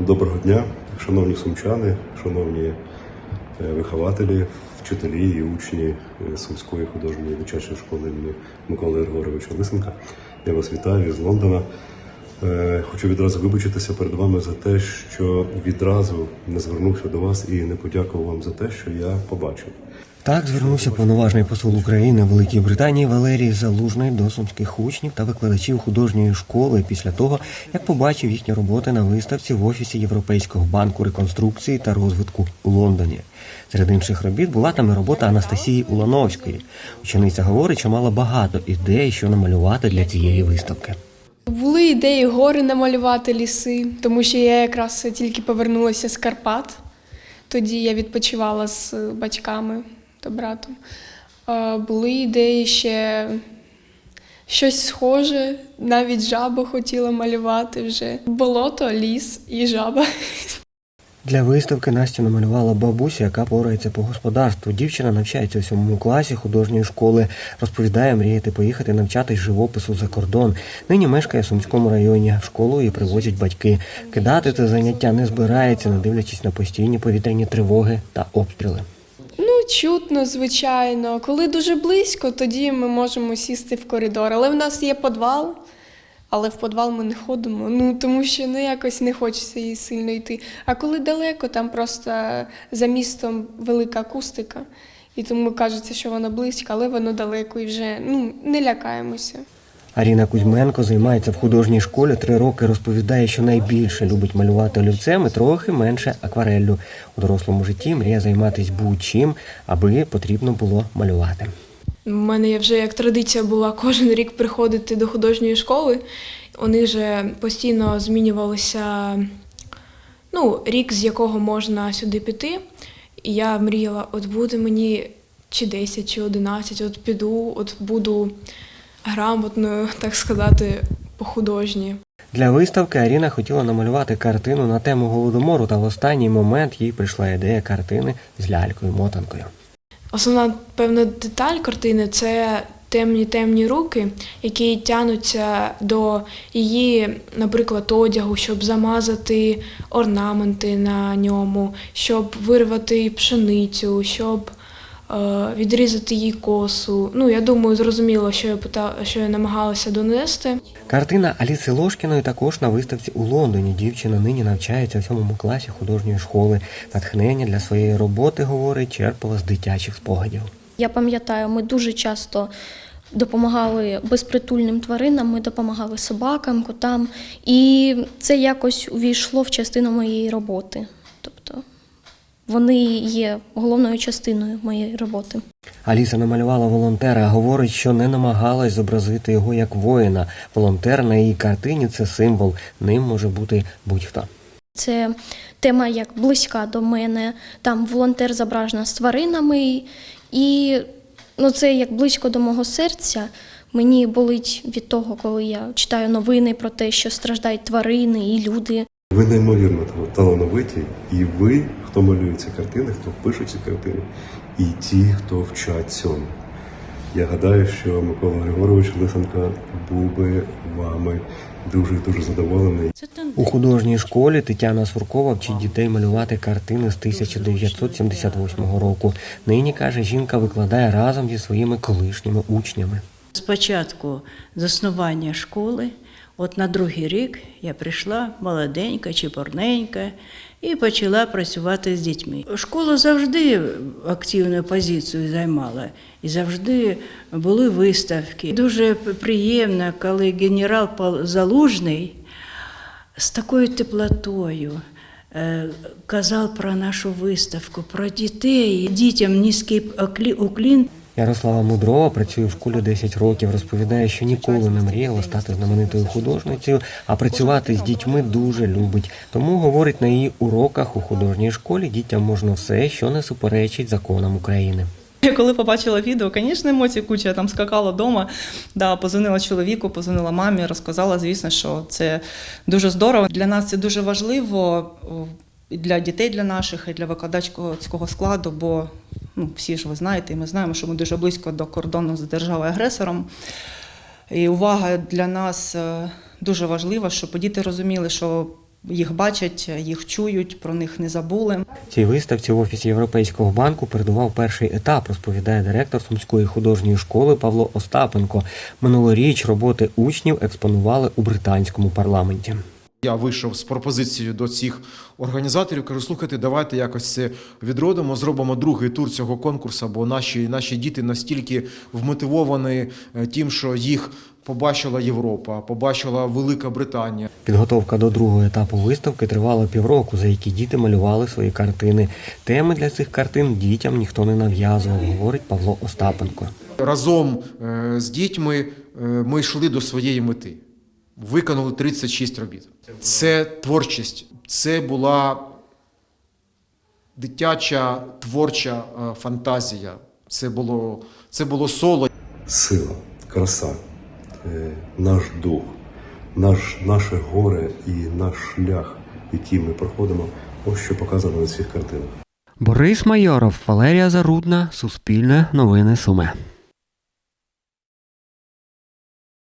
Доброго дня, шановні сумчани, шановні е, вихователі, вчителі і учні е, Сумської художньої дитячої школи імені Миколи Єргоровича Лисенка. Я вас вітаю з Лондона. Е, Хочу відразу вибачитися перед вами за те, що відразу не звернувся до вас і не подякував вам за те, що я побачив. Так звернувся повноважний посол України в Великій Британії Валерій Залужний до сумських учнів та викладачів художньої школи після того, як побачив їхні роботи на виставці в офісі Європейського банку реконструкції та розвитку у Лондоні. Серед інших робіт була там і робота Анастасії Улановської. Учениця говорить, що мала багато ідей, що намалювати для цієї виставки. Були ідеї гори намалювати ліси, тому що я якраз тільки повернулася з Карпат. Тоді я відпочивала з батьками та братом. Були ідеї ще щось схоже, навіть жабу хотіла малювати вже. Болото, ліс і жаба. Для виставки Настя намалювала бабусю, яка порається по господарству. Дівчина навчається у сьомому класі художньої школи. Розповідає, мріяти поїхати навчатись живопису за кордон. Нині мешкає в Сумському районі. В школу її привозять батьки. Кидати це заняття не збирається, не дивлячись на постійні повітряні тривоги та обстріли. Чутно, звичайно. Коли дуже близько, тоді ми можемо сісти в коридор. Але в нас є підвал, але в підвал ми не ходимо. Ну тому що ну якось не хочеться їй сильно йти. А коли далеко, там просто за містом велика акустика. І тому кажеться, що воно близько, але воно далеко і вже ну не лякаємося. Аріна Кузьменко займається в художній школі три роки. Розповідає, що найбільше любить малювати олівцем і трохи менше аквареллю. У дорослому житті мріє займатися будь-чим, аби потрібно було малювати. У мене є вже як традиція була кожен рік приходити до художньої школи. У них же постійно змінювалося ну, рік, з якого можна сюди піти. І я мріяла, от буде мені чи 10, чи 11, от піду, от буду грамотною, так сказати, по художній. Для виставки Аріна хотіла намалювати картину на тему голодомору, та в останній момент їй прийшла ідея картини з лялькою-мотанкою. Основна певна деталь картини це темні темні руки, які тянуться до її, наприклад, одягу, щоб замазати орнаменти на ньому, щоб вирвати пшеницю, щоб відрізати їй косу. Ну, я думаю, зрозуміло, що я пита, що я намагалася донести. Картина Аліси Лошкіної також на виставці у Лондоні. Дівчина нині навчається у сьомому класі художньої школи. Натхнення для своєї роботи, говорить, черпала з дитячих спогадів. Я пам'ятаю, ми дуже часто допомагали безпритульним тваринам, ми допомагали собакам, котам, і це якось увійшло в частину моєї роботи. Вони є головною частиною моєї роботи. Аліса намалювала волонтера, говорить, що не намагалась зобразити його як воїна. Волонтер на її картині це символ. Ним може бути будь-хто. Це тема як близька до мене. Там волонтер зображена з тваринами, і ну, це як близько до мого серця. Мені болить від того, коли я читаю новини про те, що страждають тварини і люди. Ви неймовірно талановиті, і ви, хто малює ці картини, хто пише ці картини, і ті, хто вчать цьому. Я гадаю, що Микола Григорович Лисенко був би вами дуже дуже задоволений. У художній школі Тетяна Суркова вчить дітей малювати картини з 1978 року. Нині каже, жінка викладає разом зі своїми колишніми учнями. Спочатку заснування школи, от на другий рік я прийшла молоденька, чіпорненька і почала працювати з дітьми. Школа завжди активну позицію займала і завжди були виставки. Дуже приємно, коли генерал Залужний з такою теплотою е, казав про нашу виставку, про дітей. Дітям низький уклін Ярослава Мудрова працює в школі 10 років. Розповідає, що ніколи не мріяла стати знаменитою художницею, а працювати з дітьми дуже любить. Тому говорить на її уроках у художній школі дітям можна все, що не суперечить законам України. Я коли побачила відео, звісно, емоцій куча, я там скакала вдома, да, позвонила чоловіку, позвонила мамі, розказала, звісно, що це дуже здорово. Для нас це дуже важливо і для дітей, для наших, і для викладацького складу, бо ну, всі ж ви знаєте, і ми знаємо, що ми дуже близько до кордону з державою-агресором. І увага для нас е, дуже важлива, щоб діти розуміли, що їх бачать, їх чують, про них не забули. Цій виставці в офісі Європейського банку передував перший етап, розповідає директор Сумської художньої школи Павло Остапенко. Минулоріч роботи учнів експонували у британському парламенті. Я вийшов з пропозицією до цих організаторів. Кажу, слухайте, давайте якось це відродимо, зробимо другий тур цього конкурсу, бо наші, наші діти настільки вмотивовані е, тим, що їх побачила Європа, побачила Велика Британія. Підготовка до другого етапу виставки тривала півроку, за які діти малювали свої картини. Теми для цих картин дітям ніхто не нав'язував, говорить Павло Остапенко. Разом е, з дітьми е, ми йшли до своєї мети. Виконали 36 робіт. Це творчість, це була дитяча творча е, фантазія. Це було, це було соло. Сила, краса, е, наш дух, наш, наше горе і наш шлях, який ми проходимо, ось що показано на цих картинах. Борис Майоров, Валерія Зарудна, Суспільне, Новини Суми.